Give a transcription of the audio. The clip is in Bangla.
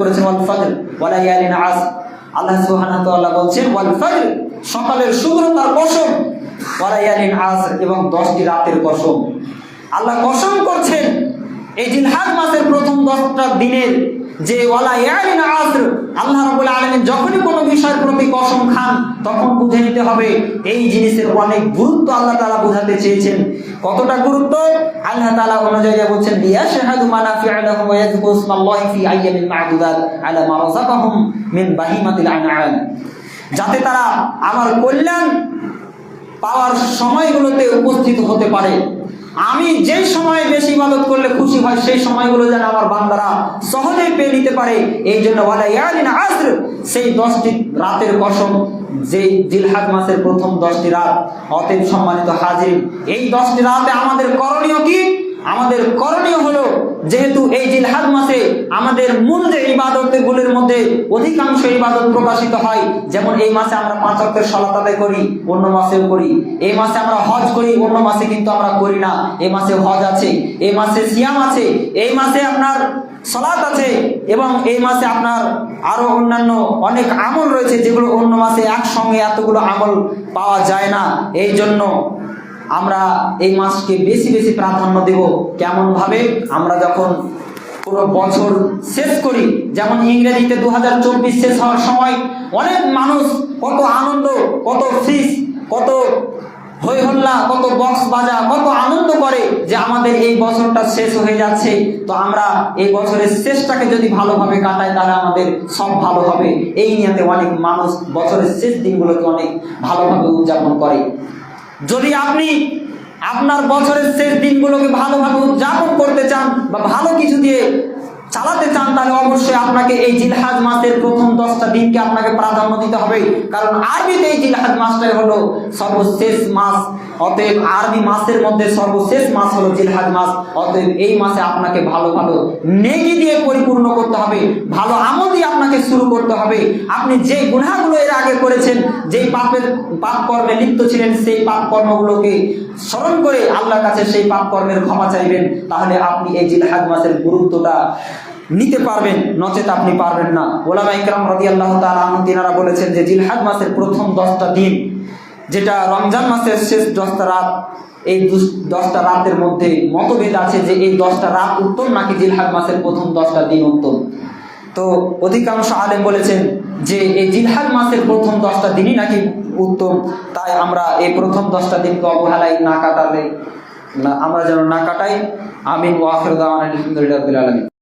করেছেন আল্লাহ বলছেন সকালের কসম এবং 10টি রাতের কসম। আল্লাহ কসম করছেন, এই মাসের প্রথম 10টা দিনের যে ওয়ালা ইয়ালিন যখনই কোনো বিষয়ের প্রতি কসম খান, তখন বুঝে নিতে হবে, এই জিনিসের অনেক গুরুত্ব আল্লাহ তাআলা বোঝাতে চেয়েছেন। কতটা গুরুত্ব? আল্লাহ তাআলা অন্য জায়গায় বলছেন, লিয়াশহাদু শাহাদু লাহুম ওয়া ইয়াযকুরু ইসমাল্লাহি ফি আইয়ামিন মা'দুদাত আলা মা রাযাকাহুম মিন বাহিমাতিল আন'আম. যাতে তারা আমার কল্যাণ পাওয়ার সময়গুলোতে উপস্থিত হতে পারে। আমি যে সময় বেশি ইবাদত করলে খুশি হয়, সেই সময়গুলো যেন আমার বান্দারা সহজেই পেয়ে নিতে পারে। এই জন্য ওয়ালা ইয়ালিন আসর, সেই দশটি রাতের কসম যে জিলহাজ মাসের প্রথম দশটি রাত, অতএব সম্মানিত হাজির, এই দশটি রাতে আমাদের করণীয় কি? আমাদের হলো যেহেতু এই জিলহাজ মাসে আমাদের মূল যে ইবাদতগুলির মধ্যে অধিকাংশ ইবাদত প্রকাশিত হয়, যেমন এই মাসে আমরা পাঁচ অক্টের সলাত করি, অন্য মাসেও করি। এই মাসে আমরা হজ করি, অন্য মাসে কিন্তু আমরা করি না। এই মাসে হজ আছে, এই মাসে সিয়াম আছে, এই মাসে আপনার সলাত আছে এবং এই মাসে আপনার আরও অন্যান্য অনেক আমল রয়েছে, যেগুলো অন্য মাসে একসঙ্গে এতগুলো আমল পাওয়া যায় না। এই জন্য আমরা এই মাসকে বেশি বেশি প্রাধান্য দেব কেমন ভাবে? আমরা যখন পুরো বছর শেষ করি, যেমন ইংরেজিতে দু হাজার চব্বিশ শেষ হওয়ার সময় অনেক মানুষ কত আনন্দ, কত ফিস, কত হই হল্লা কত বক্স বাজা, কত আনন্দ করে যে আমাদের এই বছরটা শেষ হয়ে যাচ্ছে। তো আমরা এই বছরের শেষটাকে যদি ভালোভাবে কাটাই, তাহলে আমাদের সব ভালো হবে। এই নিয়েতে অনেক মানুষ বছরের শেষ দিনগুলোকে অনেক ভালোভাবে উদযাপন করে। যদি আপনি আপনার বছরের শেষ দিনগুলোকে ভালোভাবে উদযাপন করতে চান বা ভালো কিছু দিয়ে চালাতে চান, তাহলে অবশ্যই আপনাকে এই জিলহাজ মাসের প্রথম দশটা দিনকে আপনাকে প্রাধান্য দিতে হবে। কারণ আরবিতে এই জিলহাজ মাসটাই হলো সর্বশেষ মাস। অতএব আরবি মাসের মধ্যে সর্বশেষ মাস হলো জিলহাজ মাস। অতএব এই মাসে আপনাকে ভালো ভালো নেকি দিয়ে পরিপূর্ণ করতে হবে, ভালো আমল আপনাকে শুরু করতে হবে। আপনি যে গুণাগুলো এর আগে করেছেন, যেই পাপের পাপ কর্মে লিপ্ত ছিলেন, সেই পাপ কর্মগুলোকে স্মরণ করে আল্লাহর কাছে সেই পাপ কর্মের ক্ষমা চাইবেন, তাহলে আপনি এই জিলহাজ মাসের গুরুত্বটা নিতে পারবেন, নচেত আপনি পারবেন না। ওলামা ইকরাম রদি আল্লাহ তিনারা বলেছেন যে জিলহাজ মাসের প্রথম দশটা দিন, যেটা রমজান মাসের শেষ দশটা রাত, এই দশটা রাতের মধ্যে মতভেদ আছে যে, এই দশটা রাত উত্তম নাকি জিলহাজ মাসের প্রথম দশটা দিন উত্তম? তো অধিকাংশ আলেম বলেছেন যে এই জিলহাজ মাসের প্রথম দশটা দিনই নাকি উত্তম। তাই আমরা এই প্রথম দশটা দিনকে অবহেলায় না কাটালে আমরা যেন না কাটাই। আমিন ওয়াফের দাওয়ান